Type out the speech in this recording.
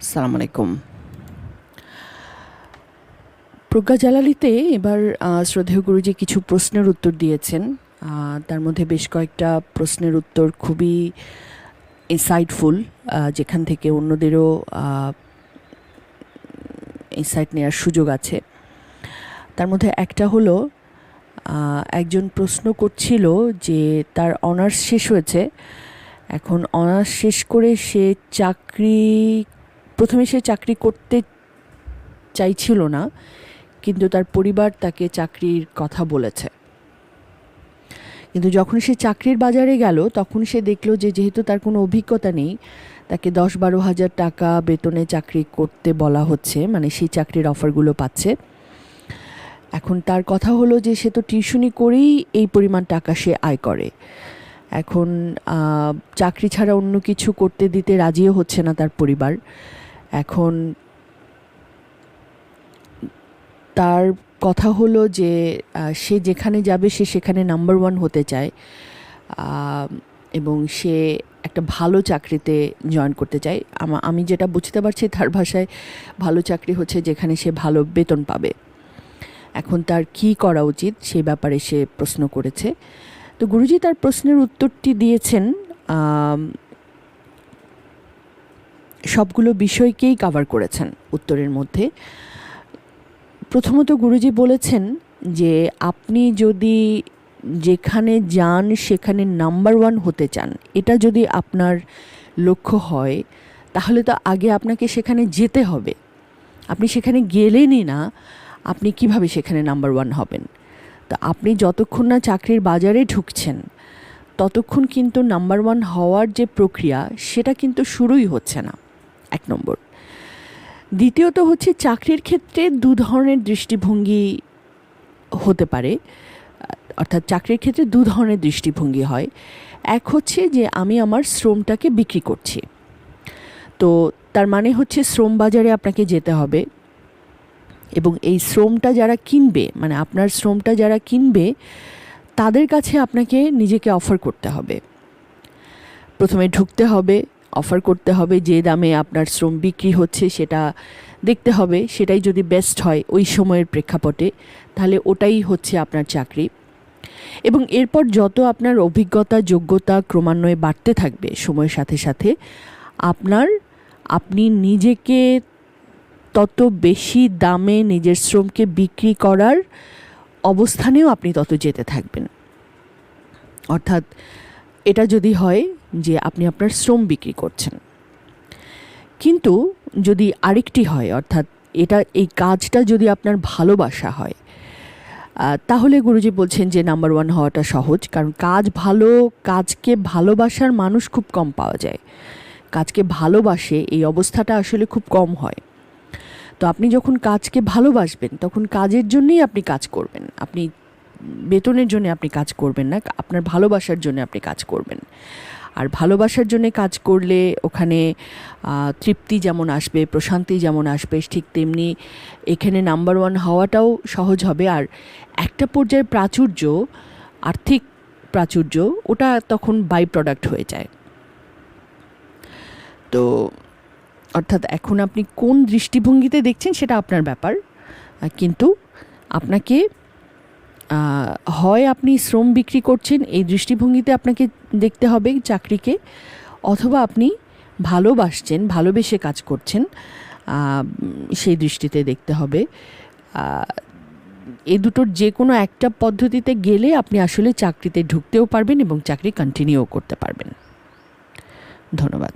সালাম আলাইকুম প্রজ্ঞা জালালিতে এবার শ্রদ্ধেয় গুরুজি কিছু প্রশ্নের উত্তর দিয়েছেন। তার মধ্যে বেশ কয়েকটা প্রশ্নের উত্তর খুবই ইনসাইটফুল যেখান থেকে অন্যদেরও ইনসাইট নেওয়ার সুযোগ আছে। তার মধ্যে একটা হলো একজন প্রশ্ন করছিল যে তার অনার্স শেষ হয়েছে, এখন অনার্স শেষ করে সে চাকরি প্রথমে সে চাকরি করতে চাইছিল না, কিন্তু তার পরিবার তাকে চাকরির কথা বলেছে। কিন্তু যখন সে চাকরির বাজারে গেল, তখন সে দেখল যে যেহেতু তার কোনো অভিজ্ঞতা নেই, তাকে দশ বারো হাজার টাকা বেতনে চাকরি করতে বলা হচ্ছে মানে সেই চাকরির অফারগুলো পাচ্ছে। এখন তার কথা হলো যে সে তো টিউশনি করেই এই পরিমাণ টাকা সে আয় করে। এখন চাকরি ছাড়া অন্য কিছু করতে দিতে রাজিও হচ্ছে না তার পরিবার। এখন তার কথা হলো যে সে যেখানে যাবে সে সেখানে নাম্বার ওয়ান হতে চায় এবং সে একটা ভালো চাকরিতে জয়েন করতে চায়। আমা- যেটা বুঝতে পারছি তার ভাষায় ভালো চাকরি হচ্ছে যেখানে সে ভালো বেতন পাবে। এখন তার কি করা উচিত সেই ব্যাপারে সে প্রশ্ন করেছে। তো গুরুজি তার প্রশ্নের উত্তরটি দিয়েছেন সবগুলো বিষয়কেই কাভার করেছেন। উত্তরের মধ্যে প্রথমত গুরুজি বলেছেন যে, আপনি যদি যেখানে যান সেখানে নাম্বার ওয়ান হতে চান, এটা যদি আপনার লক্ষ্য হয়, তাহলে তো আগে আপনাকে সেখানে যেতে হবে। আপনি সেখানে গেলেনই না, আপনি কীভাবে সেখানে নাম্বার ওয়ান হবেন? তো আপনি যতক্ষণ না চাকরির বাজারে ঢুকছেন, ততক্ষণ কিন্তু নাম্বার ওয়ান হওয়ার যে প্রক্রিয়া, সেটা কিন্তু শুরুই হচ্ছে না। এক নম্বর। দ্বিতীয়ত হচ্ছে চাকরির ক্ষেত্রে দু ধরনের দৃষ্টিভঙ্গি হতে পারে। অর্থাৎ চাকরির ক্ষেত্রে দু ধরনের দৃষ্টিভঙ্গি হয়। এক হচ্ছে যে আমি আমার শ্রমটাকে বিক্রি করছি। তো তার মানে হচ্ছে শ্রম বাজারে আপনাকে যেতে হবে এবং এই শ্রমটা যারা কিনবে মানে আপনার শ্রমটা যারা কিনবে, তাদের কাছে আপনাকে নিজেকে অফার করতে হবে। প্রথমে ঢুকতে হবে অফার করতে হবে, যে দামে আপনার শ্রম বিক্রি হচ্ছে সেটা দেখতে হবে, সেটাই যদি বেস্ট হয় ওই সময়ের প্রেক্ষাপটে, তাহলে ওটাই হচ্ছে আপনার চাকরি। এবং এরপর যত আপনার অভিজ্ঞতা, যোগ্যতা ক্রমান্বয়ে বাড়তে থাকবে সময়ের সাথে সাথে, আপনার, আপনি নিজেকে তত বেশি দামে নিজের শ্রমকে বিক্রি করার অবস্থানেও আপনি তত যেতে থাকবেন। অর্থাৎ এটা যদি হয় যে আপনি আপনার শ্রম বিক্রি করছেন। কিন্তু যদি আরেকটি হয়, অর্থাৎ এটা, এই কাজটা যদি আপনার ভালোবাসা হয় তাহলে গুরুজি বলছেন যে নাম্বার ওয়ান হওয়াটা সহজ, কারণ কাজ ভালো, কাজকে ভালোবাসার মানুষ খুব কম পাওয়া যায়। কাজকে ভালোবাসে, এই অবস্থাটা আসলে খুব কম হয়। তো আপনি যখন কাজকে ভালোবাসবেন, তখন কাজের জন্যই আপনি কাজ করবেন। আপনি বেতনের জন্য আপনি কাজ করবেন না, আপনার ভালোবাসার জন্য আপনি কাজ করবেন। আর ভালোবাসার জন্য কাজ করলে ওখানে তৃপ্তি যেমন আসবে, প্রশান্তি যেমন আসবে, ঠিক তেমনি এখানে নাম্বার ওয়ান হওয়াটাও সহজ হবে। আর একটা পর্যায়ে প্রাচুর্য, আর্থিক প্রাচুর্য, ওটা তখন বাই প্রোডাক্ট হয়ে যায়। তো, অর্থাৎ এখন আপনি কোন দৃষ্টিভঙ্গিতে দেখছেন সেটা আপনার ব্যাপার। কিন্তু আপনাকে হয় আপনি শ্রম বিক্রি করছেন, এই দৃষ্টিভঙ্গিতে আপনাকে দেখতে হবে চাকরিকে, অথবা আপনি ভালোবাসছেন, ভালোবেসে কাজ করছেন সেই দৃষ্টিতে দেখতে হবে। এ দুটোর যে কোনো একটা পদ্ধতিতে গেলে আপনি আসলে চাকরিতে ঢুকতেও পারবেন এবং চাকরি কন্টিনিউ করতে পারবেন। ধন্যবাদ।